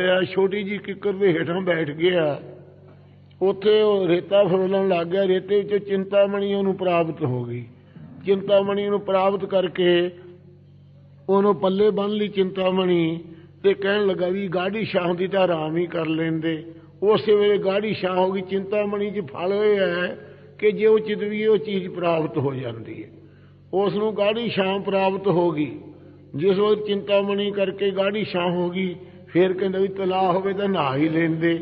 ਆ ਛੋਟੀ ਜੀ ਕਿੱਕਰ ਦੇ ਹੇਠਾਂ ਬੈਠ ਗਿਆ। ਉੱਥੇ ਉਹ ਰੇਤਾ ਫਰੋਲਣ ਲੱਗ ਗਿਆ। ਰੇਤੇ ਵਿੱਚੋਂ ਚਿੰਤਾਮਣੀ ਉਹਨੂੰ ਪ੍ਰਾਪਤ ਹੋ ਗਈ। ਚਿੰਤਾਮਣੀ ਨੂੰ ਪ੍ਰਾਪਤ ਕਰਕੇ ਉਹਨੂੰ ਪੱਲੇ ਬੰਨ ਲਈ ਚਿੰਤਾਮਣੀ ਤੇ ਕਹਿਣ ਲੱਗਾ ਵੀ ਗਾੜੀ ਸ਼ਾਹ ਦੀ ਤਾਂ ਆਰਾਮ ਹੀ ਕਰ ਲੈਂਦੇ। ਉਸੇ ਵੇਲੇ ਗਾੜੀ ਸ਼ਾਹ ਹੋ ਗਈ। ਚਿੰਤਾਮਣੀ 'ਚ ਫਲ ਹੋਇਆ ਹੈ ਕਿ ਜੇ ਉਹ ਚਿਤਵੀ ਉਹ ਚੀਜ਼ ਪ੍ਰਾਪਤ ਹੋ ਜਾਂਦੀ ਹੈ। ਉਸ ਨੂੰ ਗਾੜੀ ਸ਼ਾਂ ਪ੍ਰਾਪਤ ਹੋ ਗਈ। ਜਿਸ ਵਕਤ ਚਿੰਤਾਮਣੀ ਕਰਕੇ ਗਾੜੀ ਛਾਂ ਹੋ ਗਈ ਫਿਰ ਕਹਿੰਦਾ ਵੀ ਤਲਾਅ ਹੋਵੇ ਤਾਂ ਨਹਾ ਹੀ ਲੈਂਦੇ।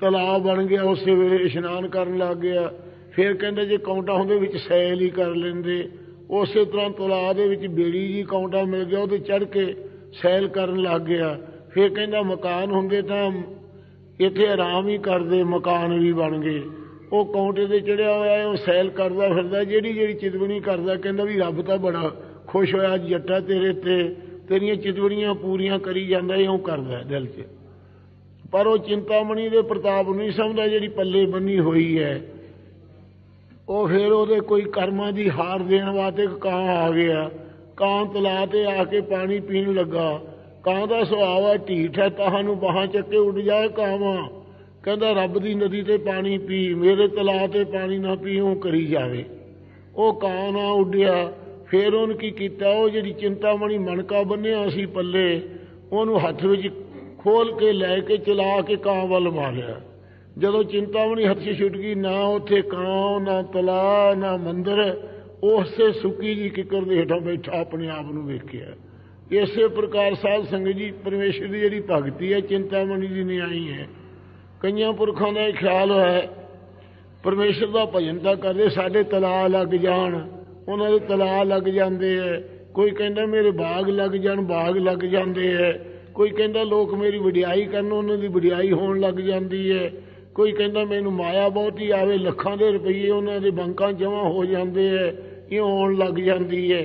ਤਲਾਅ ਬਣ ਗਿਆ ਉਸੇ ਵੇਲੇ ਇਸ਼ਨਾਨ ਕਰਨ ਲੱਗ ਗਿਆ। ਫਿਰ ਕਹਿੰਦਾ ਜੇ ਕੌਂਟਾ ਹੁੰਦੇ ਵਿੱਚ ਸੈਲ ਹੀ ਕਰ ਲੈਂਦੇ। ਉਸੇ ਤਰ੍ਹਾਂ ਤਲਾਅ ਦੇ ਵਿੱਚ ਬੇੜੀ ਜੀ ਕੌਂਟਾ ਮਿਲ ਗਿਆ, ਉਹਦੇ ਚੜ ਕੇ ਸੈਲ ਕਰਨ ਲੱਗ ਗਿਆ। ਫਿਰ ਕਹਿੰਦਾ ਮਕਾਨ ਹੁੰਦੇ ਤਾਂ ਇੱਥੇ ਆਰਾਮ ਹੀ ਕਰਦੇ, ਮਕਾਨ ਵੀ ਬਣ ਗਏ। ਉਹ ਕੌਂਟੇ ਤੇ ਚੜਿਆ ਹੋਇਆ ਉਹ ਸੈਲ ਕਰਦਾ ਫਿਰਦਾ ਜਿਹੜੀ ਜਿਹੜੀ ਚਿਤਵਣੀ ਕਰਦਾ, ਕਹਿੰਦਾ ਵੀ ਰੱਬ ਤਾਂ ਬੜਾ ਖੁਸ਼ ਹੋਇਆ, ਜੱਟਾ ਤੇਰੇ ਤੇ। ਤੇਰੀਆਂ ਚਿਤਵੜੀਆਂ ਪੂਰੀਆਂ ਕਰੀ ਜਾਂਦਾ ਇਉਂ ਕਰਦਾ ਦਿਲ 'ਚ। ਪਰ ਉਹ ਚਿੰਤਾਮਣੀ ਦੇ ਪ੍ਰਤਾਪ ਨੂੰ ਨਹੀਂ ਸਮਝਦਾ ਜਿਹੜੀ ਪੱਲੇ ਬੰਨੀ ਹੋਈ ਹੈ। ਉਹ ਫਿਰ ਉਹਦੇ ਕੋਈ ਕਰਮਾਂ ਦੀ ਹਾਰ ਦੇਣ ਵਾਸਤੇ ਕਾਂ ਆ ਗਿਆ। ਕਾਂ ਤਲਾ ਤੇ ਆ ਕੇ ਪਾਣੀ ਪੀਣ ਲੱਗਾ। ਕਾਂ ਦਾ ਸੁਭਾਅ ਹੈ ਢੀਠ ਹੈ ਤਾਹਾਂ ਨੂੰ ਬਾਹਾਂ ਚੱਕੇ ਉੱਡ ਜਾਏ ਕਾਵਾਂ। ਕਹਿੰਦਾ, ਰੱਬ ਦੀ ਨਦੀ ਤੇ ਪਾਣੀ ਪੀ, ਮੇਰੇ ਤਲਾ ਤੇ ਪਾਣੀ ਨਾ ਪੀਉ ਕਰੀ ਜਾਵੇ। ਉਹ ਕਾਂ ਨਾ ਉੱਡਿਆ। ਫਿਰ ਉਹਨ ਕੀ ਕੀਤਾ? ਉਹ ਜਿਹੜੀ ਚਿੰਤਾਮਣੀ ਮਣਕਾ ਬੰਨਿਆ ਸੀ ਪੱਲੇ, ਉਹਨੂੰ ਹੱਥ ਵਿੱਚ ਖੋਲ ਕੇ ਲੈ ਕੇ ਚਲਾ ਕੇ ਕਾਂ ਵੱਲ ਮਾਰਿਆ। ਜਦੋਂ ਚਿੰਤਾਮਣੀ ਹੱਥ 'ਚ ਛੁੱਟ ਗਈ, ਨਾ ਉੱਥੇ ਕਾਂ, ਨਾ ਤਲਾ, ਨਾ ਮੰਦਰ, ਉਸੇ ਸੁੱਕੀ ਜੀ ਕਿਕਰ ਦੇ ਹੇਠਾਂ ਬੈਠਾ ਆਪਣੇ ਆਪ ਨੂੰ ਵੇਖਿਆ। ਇਸੇ ਪ੍ਰਕਾਰ ਸਾਧ ਸੰਗਤ ਜੀ, ਪਰਮੇਸ਼ਰ ਦੀ ਜਿਹੜੀ ਭਗਤੀ ਹੈ, ਚਿੰਤਾਮਣੀ ਦੀ ਨਿਆਈ ਹੈ। ਕਈਆਂ ਪੁਰਖਾਂ ਦਾ ਇਹ ਖਿਆਲ ਹੈ, ਪਰਮੇਸ਼ਰ ਦਾ ਭਜਨ ਤਾਂ ਕਰਦੇ, ਸਾਡੇ ਤਲਾ ਲੱਗ ਜਾਣ। ਉਹਨਾਂ ਦੇ ਤਲਾ ਲੱਗ ਜਾਂਦੇ ਐ। ਕੋਈ ਕਹਿੰਦਾ ਮੇਰੇ ਬਾਗ ਲੱਗ ਜਾਣ, ਬਾਗ ਲੱਗ ਜਾਂਦੇ ਐ। ਕੋਈ ਕਹਿੰਦਾ ਲੋਕ ਮੇਰੀ ਵਡਿਆਈ ਕਰਨ, ਉਹਨਾਂ ਦੀ ਵਡਿਆਈ ਹੋਣ ਲੱਗ ਜਾਂਦੀ ਐ। ਕੋਈ ਕਹਿੰਦਾ ਮੈਨੂੰ ਮਾਇਆ ਬਹੁਤੀ ਆਵੇ, ਲੱਖਾਂ ਦੇ ਰੁਪਏ ਉਹਨਾਂ ਦੇ ਬੈਂਕਾਂ ਜਮ੍ਹਾਂ ਹੋ ਜਾਂਦੇ ਐ। ਇਹ ਹੋਣ ਲੱਗ ਜਾਂਦੀ ਐ।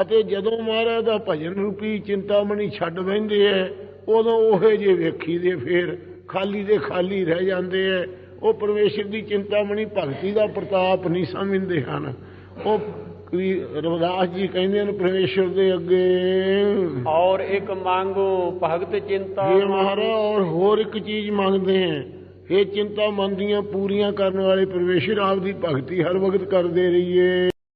ਅਤੇ ਜਦੋਂ ਮਹਾਰਾਜ ਦਾ ਭਜਨ ਰੂਪੀ ਚਿੰਤਾਮਣੀ ਛੱਡ ਬੈਂਦੇ ਐ, ਉਦੋਂ ਉਹੇ ਜੇ ਵੇਖੀਦੇ ਫੇਰ ਖਾਲੀ ਦੇ ਖਾਲੀ ਰਹਿ ਜਾਂਦੇ ਐ। ਉਹ ਪਰਮੇਸ਼ਰ ਦੀ ਚਿੰਤਾਮਣੀ ਭਗਤੀ ਦਾ ਪ੍ਰਤਾਪ ਨਹੀਂ ਸਮਝਦੇ ਹਨ। ਉਹ ਰਵਿਦਾਸ ਜੀ ਕਹਿੰਦੇ ਨੇ ਪਰਮੇਸ਼ਰ ਦੇ ਅੱਗੇ। ਔਰ ਇੱਕ ਮੰਗੋ ਭਗਤ ਚਿੰਤਾ ਇਹ ਮਹਾਰਾ ਔਰ ਹੋਰ ਇੱਕ ਚੀਜ਼ ਮੰਗਦੇ ਹੈ। ਇਹ ਚਿੰਤਾ ਮੰਦੀਆਂ ਪੂਰੀਆਂ ਕਰਨ ਵਾਲੇ ਪਰਮੇਸ਼ਰ ਆਪ ਦੀ ਭਗਤੀ ਹਰ ਵਕਤ ਕਰਦੇ ਰਹੀਏ।